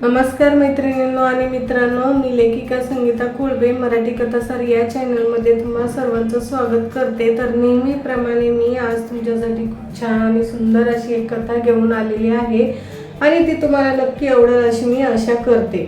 नमस्कार मैत्रिणींनो आणि मित्रांनो मी लेखिका संगीता कोळबे मराठी कथासार या चॅनलमध्ये तुम्हा सर्वांचं स्वागत करते. तर नेहमीप्रमाणे मी आज तुमच्यासाठी खूप छान आणि सुंदर अशी एक कथा घेऊन आलेली आहे आणि ती तुम्हाला नक्की आवडेल अशी मी आशा करते.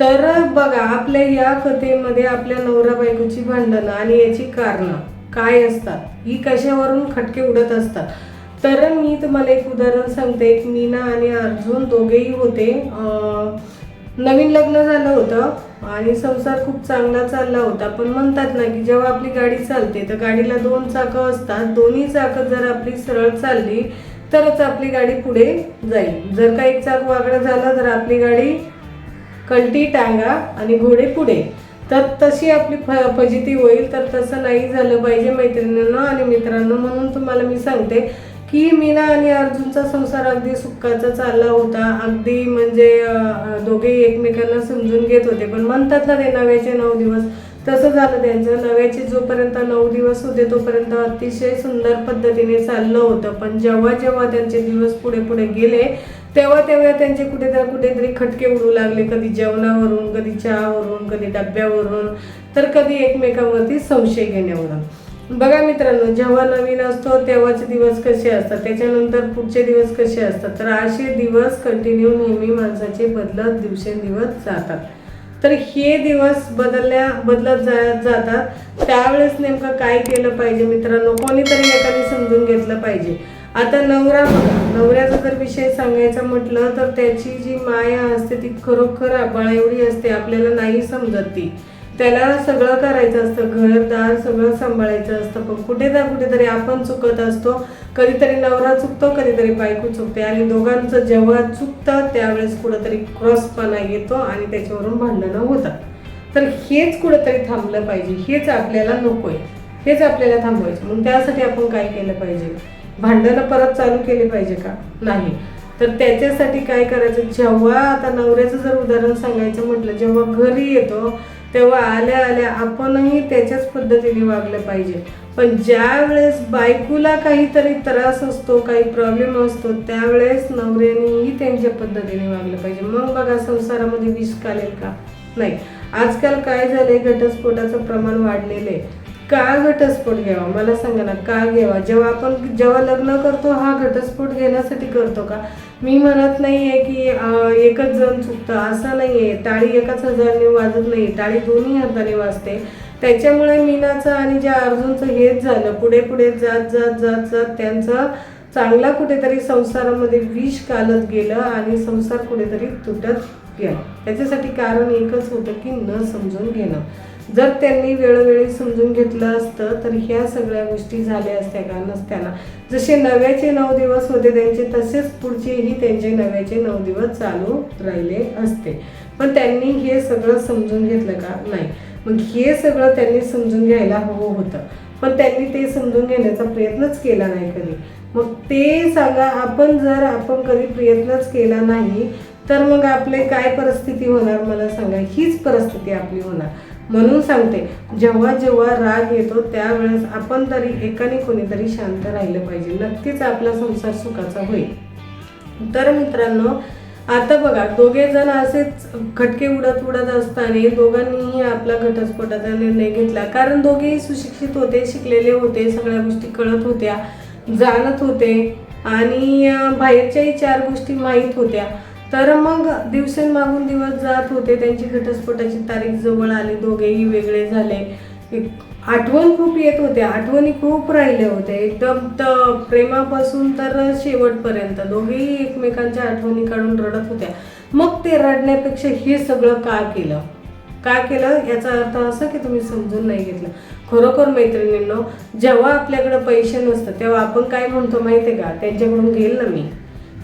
तर बघा आपल्या या कथेमध्ये आपल्या नवरा बायकोची भांडणं आणि याची कारणं काय असतात? ही कशावरून खटके उडत असतात? तर मी तुम्हाला एक उदाहरण सांगते. एक मीना आणि अर्जुन दोघेही होते. नवीन लग्न झालं होतं आणि संसार खूप चांगला चालला होता. पण म्हणतात ना की जेव्हा आपली गाडी चालते तर गाडीला दोन चाकं असतात. दोन्ही चाकं जर आपली सरळ चालली तरच आपली गाडी पुढे जाईल. जर का एक चाक वागडं झालं तर आपली गाडी कलटी टांगा आणि घोडे पुढे. तर तशी आपली फ फजिती होईल. तर तसं नाही झालं पाहिजे मैत्रिणींना आणि मित्रांनो म्हणून तुम्हाला मी सांगते. की मीना आणि अर्जुनचा संसार अगदी सुखाचा चालला होता. अगदी म्हणजे दोघेही एकमेकांना समजून घेत होते. पण म्हणतात ना ते नव्याचे नऊ दिवस. तसं झालं त्यांचं. नव्याचे जोपर्यंत नऊ दिवस होते तोपर्यंत अतिशय सुंदर पद्धतीने चाललं होतं. पण जेव्हा जेव्हा त्यांचे दिवस पुढे पुढे गेले तेव्हा तेव्हा त्यांचे कुठे ना कुठेतरी खटके उडू लागले. कधी जेवणावरून कधी चहावरून कधी डब्यावरून. तर कधी एकमेकांवरती संशय घेण्यावरून. बघा मित्रांनो जेव्हा नवीन असतो तेव्हाचे दिवस कसे असतात? त्याच्यानंतर पुढचे दिवस कसे असतात? तर असे दिवस कंटिन्यू नेहमी माणसाचे बदलत दिवसेंदिवस जातात. तर हे दिवस बदलल्या बदलत जा जातात. त्यावेळेस नेमकं काय केलं पाहिजे मित्रांनो? कोणीतरी एकाने समजून घेतलं पाहिजे. आता नवरा बघा नवऱ्याचा जर विषय सांगायचा म्हटलं तर त्याची जी माया असते ती खरोखर आबाळा एवढी असते आपल्याला नाही समजत ती. त्याला सगळं करायचं असतं घरदार सगळं सांभाळायचं असतं. पण कुठे ना कुठेतरी आपण चुकत असतो. कधीतरी नवरा चुकतो कधीतरी बायको चुकते. आणि दोघांचं जेव्हा चुकतं त्यावेळेस कुठंतरी क्रॉसपणा येतो आणि त्याच्यावरून भांडणं होतात. तर हेच कुठंतरी थांबलं पाहिजे. हेच आपल्याला नको आहे हेच आपल्याला थांबवायचं. म्हणून त्यासाठी आपण काय केलं पाहिजे? भांडणं परत चालू केली पाहिजे का? नाही. तर त्याच्यासाठी काय करायचं? जेव्हा आता नवऱ्याचं जर उदाहरण सांगायचं म्हटलं जेव्हा घरी येतो तेव्हा आल्या आल्या आपणही त्याच्याच पद्धतीने वागलं पाहिजे. पण ज्या वेळेस बायकोला काहीतरी त्रास असतो काही प्रॉब्लेम असतो त्यावेळेस नवऱ्यानेही त्यांच्या पद्धतीने वागलं पाहिजे. मग बघा संसारामध्ये विष कालेल का? नाही. आजकाल काय झालंय? घटस्फोटाचं प्रमाण वाढलेलं आहे. का घटस्फोट घ्यावा? मला सांगा ना का घ्यावा? जेव्हा आपण जेव्हा लग्न करतो हा घटस्फोट घेण्यासाठी करतो का? मी म्हणत नाहीये की एकच जण चुकतं असं नाहीये. टाळी एकाच हजारने वाजत नाही टाळी दोन्ही हाताने वाजते. त्याच्यामुळे मीनाचं आणि ज्या अर्जुनचं हेच झालं पुढे पुढे जात जात जात जात त्यांचं चांगला कुठेतरी संसारामध्ये विष कालत गेलं आणि संसार कुठेतरी तुटत गेला. त्याच्यासाठी कारण एकच होतं की न समजून घेणं. जर त्यांनी वेळोवेळी समजून घेतलं असतं तर ह्या सगळ्या गोष्टी झाल्या असत्या का नसत्याना जसे नव्याचे नऊ दिवस होते त्यांचे तसेच पुढचेही त्यांचे नव्याचे नऊ दिवस चालू राहिले असते. पण त्यांनी हे सगळं समजून घेतलं का? नाही. मग हे सगळं त्यांनी समजून घ्यायला हवं होतं. पण त्यांनी ते समजून घेण्याचा प्रयत्नच केला नाही कधी. मग ते सांगा आपण जर आपण कधी प्रयत्नच केला नाही तर मग आपले काय परिस्थिती होणार? मला सांगा हीच परिस्थिती आपली होणार. म्हणून सांगते जेव्हा जेव्हा राग येतो त्यावेळेस आपण तरी एकाने कोणीतरी शांत राहिलं पाहिजे. नक्कीच आपला संसार सुखाचा होईल. तर मित्रांनो आता बघा दोघे जण असेच खटके उडत उडत असताना दोघांनीही आपला घटस्फोटाचा निर्णय घेतला. कारण दोघेही सुशिक्षित होते शिकलेले होते सगळ्या गोष्टी कळत होत्या जाणत होते आणि बाहेरच्याही चार गोष्टी माहीत होत्या. तर मग दिवसेंमागून दिवस जात होते. त्यांची घटस्फोटाची तारीख जवळ आली. दोघेही वेगळे झाले. आठवण खूप येत होत्या. आठवणी खूप राहिल्या होत्या. एकदम तर प्रेमापासून तर शेवटपर्यंत. दोघेही एकमेकांच्या आठवणी काढून रडत होत्या. मग ते रडण्यापेक्षा हे सगळं का केलं? का केलं? याचा अर्थ असा की तुम्ही समजून नाही घेतलं. खरोखर मैत्रिणींनो जेव्हा आपल्याकडे पैसे नसतं तेव्हा आपण काय म्हणतो माहिती आहे का? त्यांच्याकडून घेईल ना मी?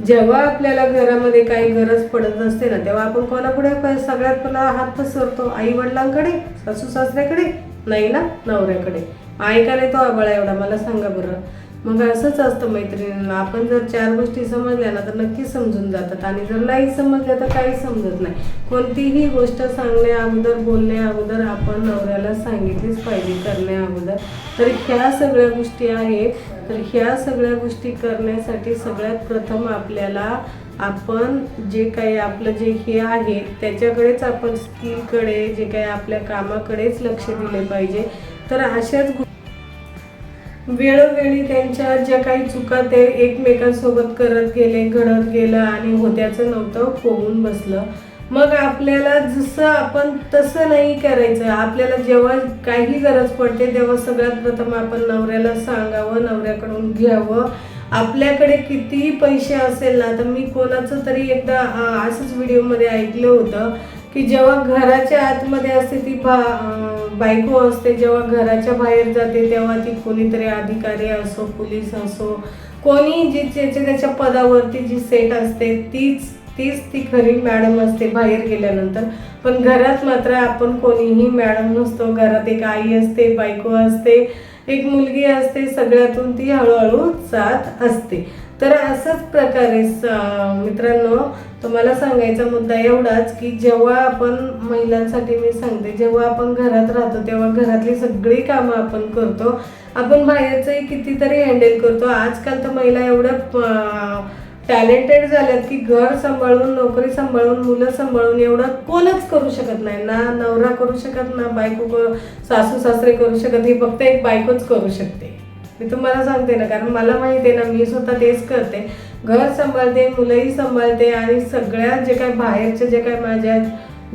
जेव्हा आपल्याला घरामध्ये काही गरज पडत असते ना तेव्हा आपण कोणापुढे सगळ्यात पहिला हात पसरतो. आई वडिलांकडे सासू सासऱ्याकडे नाही ना नवऱ्याकडे ऐकायला तो आबळा एवढा? मला सांगा बरं. मग असंच असतं मैत्रिणींना. आपण जर चार गोष्टी समजल्या ना तर नक्की समजून जातात. आणि जर नाही समजल्या तर काही समजत नाही. कोणतीही गोष्ट सांगण्या अगोदर बोलण्या अगोदर आपण नवऱ्याला सांगितलीच पाहिजे करण्या अगोदर. तर ह्या सगळ्या गोष्टी आहेत. तर ह्या सगळ्या गोष्टी करण्यासाठी सगळ्यात प्रथम आपल्याला आपण जे काही आपलं जे हे आहे त्याच्याकडेच आपण स्किलकडे जे काही आपल्या कामाकडेच लक्ष दिले पाहिजे. तर अशाच वेळोवेळी त्यांच्या ज्या काही चुका ते एकमेकांसोबत करत गेले घडत गेलं आणि होत्याचं नव्हतं होऊन बसलं. मग आपल्याला जसं आपण तसं नाही करायचं. आपल्याला जेव्हा काही गरज पडते तेव्हा सगळ्यात प्रथम आपण नवऱ्याला सांगावं नवऱ्याकडून घ्यावं. आपल्याकडे कितीही पैसे असेल ना तर मी कोणाचं तरी एकदा असंच व्हिडिओमध्ये ऐकलं होतं की जेव्हा घराच्या आतमध्ये असते ती बा बायको असते जेव्हा घराच्या बाहेर जाते तेव्हा ती कोणीतरी अधिकारी असो पोलीस असो कोणी जी ज्याच्या त्याच्या पदावरती जी सेट असते तीच तीच ती खरी मॅडम असते बाहेर गेल्यानंतर. पण घरात मात्र आपण कोणीही मॅडम नसतो. घरात एक आई असते बायको असते एक मुलगी असते सगळ्यातून ती हळूहळू जात असते. तर असंच प्रकारे मित्रांनो तुम्हाला सांगायचा मुद्दा एवढाच की जेव्हा आपण महिलांसाठी मी सांगते जेव्हा आपण घरात राहतो तेव्हा घरातली सगळी कामं आपण करतो. आपण बाहेरचंही कितीतरी हँडल करतो. आजकाल तर महिला एवढं टॅलेंटेड झाल्यात की घर सांभाळून नोकरी सांभाळून मुलं सांभाळून एवढं कोणच करू शकत नाही. ना नवरा करू शकत ना बायको सासू सासरे करू शकत हे फक्त एक बायकोच करू शकते. मी तुम्हाला सांगते ना कारण मला माहिती आहे ना मी स्वतः तेच करते. घर सांभाळते मुलंही सांभाळते आणि सगळ्या जे काय बाहेरच्या जे काय माझ्या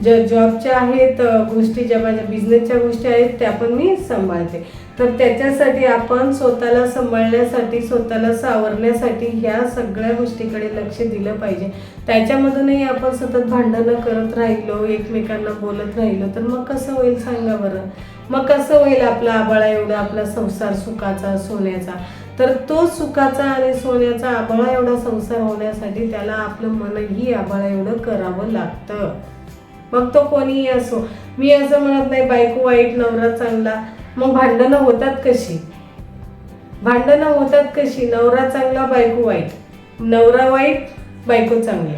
ज्या जॉबच्या आहेत गोष्टी ज्या माझ्या बिझनेसच्या गोष्टी आहेत त्या पण मी सांभाळते. तर त्याच्यासाठी आपण स्वतःला सांभाळण्यासाठी स्वतःला सावरण्यासाठी ह्या सगळ्या गोष्टीकडे लक्ष दिलं पाहिजे. त्याच्यामधूनही आपण सतत भांडणं करत राहिलो एकमेकांना बोलत राहिलो तर मग कसं होईल सांगा बरं? मग कसं होईल आपला आबाळा एवढा आपला संसार सुखाचा सोन्याचा? तर तो सुखाचा आणि सोन्याचा आबाळा एवढा संसार होण्यासाठी त्याला आपलं मनही आबाळा एवढं करावं लागतं. मग तो कोणीही असो मी असं म्हणत नाही बायको वाईट नवरा चांगला मग भांडणं होतात कशी? भांडणं होतात कशी? नवरा चांगला बायको वाईट. नवरा वाईट बायको चांगली.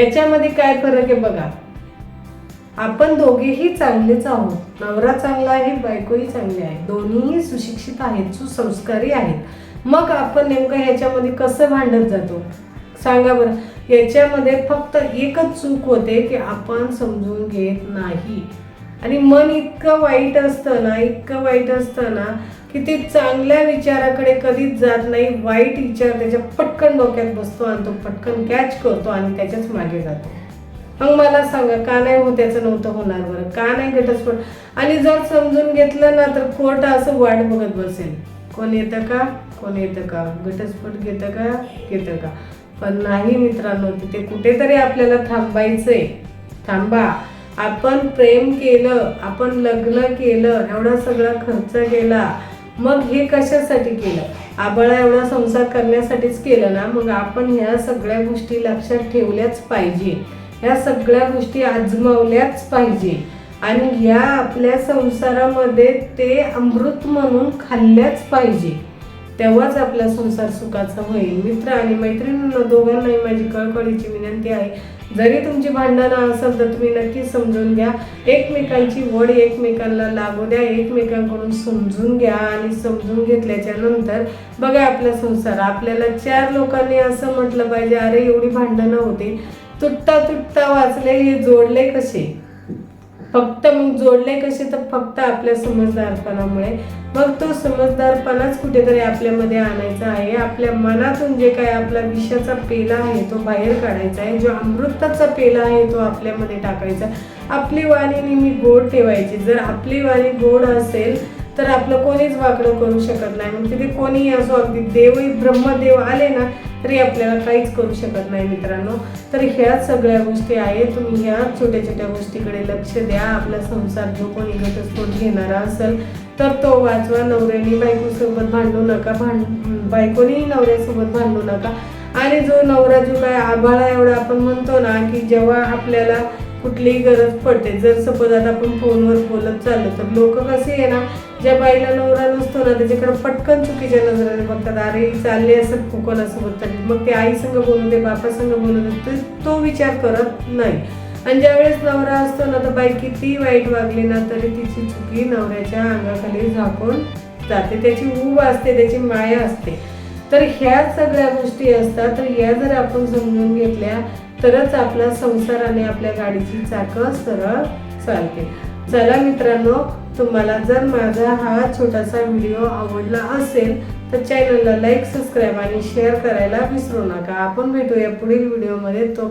याच्यामध्ये काय फरक आहे बघा? आपण दोघेही चांगलेच आहोत. नवरा चांगला आहे बायकोही चांगली आहे. दोन्हीही सुशिक्षित आहेत सुसंस्कारी आहेत. मग आपण नेमकं ह्याच्यामध्ये कसं भांडत जातो? सांगा बरं. याच्यामध्ये फक्त एकच चूक होते की आपण समजून घेत नाही. आणि मन इतकं वाईट असतं ना इतकं वाईट असतं ना की ते चांगल्या विचाराकडे कधीच जात नाही. वाईट विचार त्याच्या पटकन डोक्यात बसतो आणि तो पटकन कॅच करतो आणि त्याच्याच मागे जातो. मग मला सांगा का नाही हो त्याचं नव्हतं होणार बरं? का नाही घटस्फोट? आणि जर समजून घेतलं ना तर कोर्ट असं वाट बघत बसेल. कोण येतं का? कोण येतं का? घटस्फोट घेतं का? घेतं का? पण नाही मित्रांनो तिथे कुठेतरी आपल्याला थांबायचंय. थांबा. आपण प्रेम केलं आपण लग्न केलं एवढा सगळा खर्च केला मग हे कशासाठी केलं? आबाळा एवढा संसार करण्यासाठीच केलं ना मग आपण ह्या सगळ्या गोष्टी लक्षात ठेवल्याच पाहिजे. ह्या सगळ्या गोष्टी आजमावल्याच पाहिजे. आणि ह्या आपल्या संसारामध्ये ते अमृत म्हणून खाल्ल्याच पाहिजे. तेव्हाच आपला संसार सुखाचा होईल. मित्र आणि मैत्रिणींना दोघांनाही माझी कळकळीची विनंती आहे. जरी तुमची भांडणं असेल तर तुम्ही नक्की समजून घ्या. एकमेकांची वड एकमेकांना लागू द्या एकमेकांकडून समजून घ्या आणि समजून घेतल्याच्या नंतर बघा आपला संसार. आपल्याला चार लोकांनी असं म्हटलं पाहिजे अरे एवढी भांडणं होती तुटता तुटता वाचले हे जोडले कसे? फक्त मग जोडले कसे तर फक्त आपल्या समजदारपणामुळे. मग तो समजदारपणाच कुठेतरी आपल्यामध्ये आणायचा आहे. आपल्या मनातून जे काय आपला विषाचा पेला आहे तो बाहेर काढायचा आहे. जो अमृताचा पेला आहे तो आपल्यामध्ये टाकायचा. आपली वाणी नेहमी गोड ठेवायची. जर आपली वाणी गोड असेल तर आपलं कोणीच वाकडं करू शकत नाही. म्हणजे मग तिथे कोणीही असो अगदी देवही ब्रह्मदेव आले ना तरी आपल्याला काहीच करू शकत नाही मित्रांनो. तर ह्या सगळ्या गोष्टी आहेत. तुम्ही ह्या छोट्या छोट्या गोष्टीकडे लक्ष द्या. आपला संसार जो कोणी घटस्फोट घेणारा असेल तर तो वाचवा. नवऱ्याने बायकोसोबत भांडू नका. भांड बायकोनी नवऱ्यासोबत भांडू नका. आणि जो नवरा जो काय आभाळा एवढा आपण म्हणतो ना की जेव्हा आपल्याला कुठलीही गरज पडते. जर सपोज आता आपण फोनवर बोलत चाललो तर लोक कसे आहे ना ज्या बाईला नवरा नसतो ना त्याच्याकडे पटकन चुकीच्या नजरेने बघतात. अरे चालले असत कोणासोबत तरी मग ते आई संग बोलू दे बापा संग बोलू दे तर तो विचार करत नाही. आणि ज्यावेळेस नवरा असतो ना तर बाई किती वाईट वागली ना तरी तिची चुकी नवऱ्याच्या अंगाखाली झाकून जाते. त्याची ऊब असते त्याची माया असते. तर ह्या सगळ्या गोष्टी असतात. तर या जर आपण समजून घेतल्या तरच आपला संसार आणि आपल्या गाडीची चाकं सरळ चालते चला मित्रांनो तुम्हाला जर माझा हा छोटासा व्हिडिओ आवडला असेल तर चॅनलला लाईक सबस्क्राईब आणि शेअर करायला विसरू नका. आपण भेटूया पुढील व्हिडिओमध्ये. तो